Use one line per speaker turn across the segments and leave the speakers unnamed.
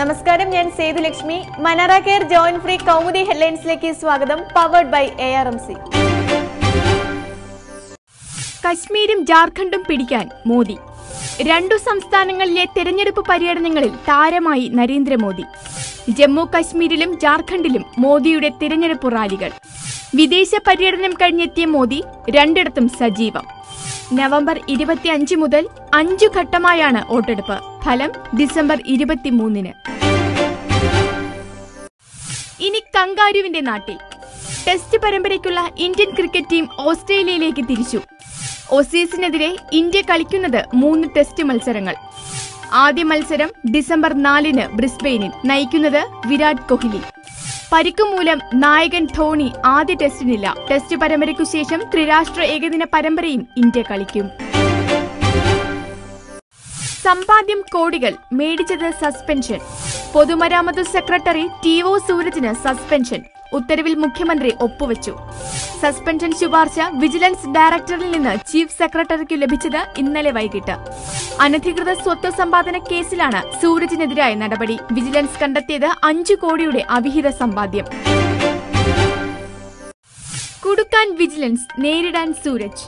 നമസ്കാരം ഞാൻ Sethulakshmi Manara care joint free Kaumudi ഹെഡ്ലൈൻസിലേക്ക് സ്വാഗതം powered by A R M C
കശ്മീരും ജാർഖണ്ഡും പിടിക്കാൻ മോദി. രണ്ടു സംസ്ഥാനങ്ങളിലെ തെരഞ്ഞെടുപ്പ് പര്യടനങ്ങളിൽ താരമായി നരേന്ദ്രമോദി. ജമ്മു കശ്മീരിലും ജാർഖണ്ഡിലും മോദിയുടെ തിരഞ്ഞെടുപ്പ് റാലികൾ. വിദേശ പര്യടനം കഴിഞ്ഞെത്തിയ മോദി രണ്ടിടത്തും സജീവം. നവംബർ ഇരുപത്തിയഞ്ച് മുതൽ അഞ്ചു ഘട്ടമായാണ് വോട്ടെടുപ്പ്. ഫലം ഡിസംബർ ഇരുപത്തിമൂന്നിന്. ഇനി കങ്കാരുവിന്റെ നാട്ടിൽ. ടെസ്റ്റ് പരമ്പരയ്ക്കുള്ള ഇന്ത്യൻ ക്രിക്കറ്റ് ടീം ഓസ്ട്രേലിയയിലേക്ക് തിരിച്ചു. ഒസീസിനെതിരെ ഇന്ത്യ കളിക്കുന്നത് മൂന്ന് ടെസ്റ്റ് മത്സരങ്ങൾ. ആദ്യ മത്സരം ഡിസംബർ നാലിന് ബ്രിസ്ബെയിനിൽ നയിക്കുന്നത് വിരാട് കോഹ്ലി. പരിക്കുമൂലം നായകൻ ധോണി ആദ്യ ടെസ്റ്റിനില്ല. ടെസ്റ്റ് പരമ്പരയ്ക്കു ശേഷം ത്രിരാഷ്ട്ര ഏകദിന പരമ്പരയും ഇന്ത്യ കളിക്കും. സമ്പാദ്യം കോടികൾ മേടിച്ചത് സസ്പെൻഷൻ. പൊതുമരാമത്ത് സെക്രട്ടറി ടി ഒ സൂരജിന് സസ്പെൻഷൻ. ഉത്തരവിൽ മുഖ്യമന്ത്രി ഒപ്പുവെച്ചു. സസ്പെൻഷൻ ശുപാർശ വിജിലൻസ് ഡയറക്ടറിൽ നിന്ന് ചീഫ് സെക്രട്ടറിക്ക് ലഭിച്ചത് ഇന്നലെ വൈകിട്ട്. അനധികൃത സ്വത്ത് സമ്പാദന കേസിലാണ് സൂരജിനെതിരായ നടപടി. വിജിലൻസ് കണ്ടെത്തിയത് അഞ്ചു കോടിയുടെ അവിഹിത സമ്പാദ്യം. കുടുക്കാൻ വിജിലൻസ് നേരിടാൻ സൂരജ്.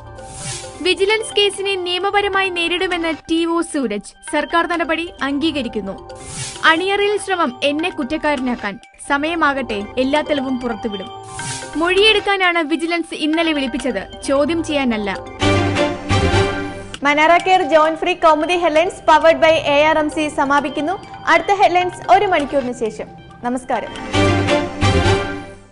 വിജിലൻസ് കേസിനെ നിയമപരമായി നേരിടുമെന്ന് ടി ഒ സൂരജ് സർക്കാർ നടപടി അംഗീകരിക്കുന്നു. അണിയറയിൽ ശ്രമം എന്നെ കുറ്റക്കാരനാക്കാൻ. സമയമാകട്ടെ എല്ലാ തെളിവും പുറത്തുവിടും. മൊഴിയെടുക്കാനാണ് വിജിലൻസ് ഇന്നലെ വിളിപ്പിച്ചത്. ചോദ്യം ചെയ്യാനല്ല.
Manara care joint free Kaumudi headlines powered by A R M C സമാപിക്കുന്നു. അടുത്ത ഹെഡ്ലൈൻസ് ഒരു മണിക്കൂറിന് ശേഷം. നമസ്കാരം.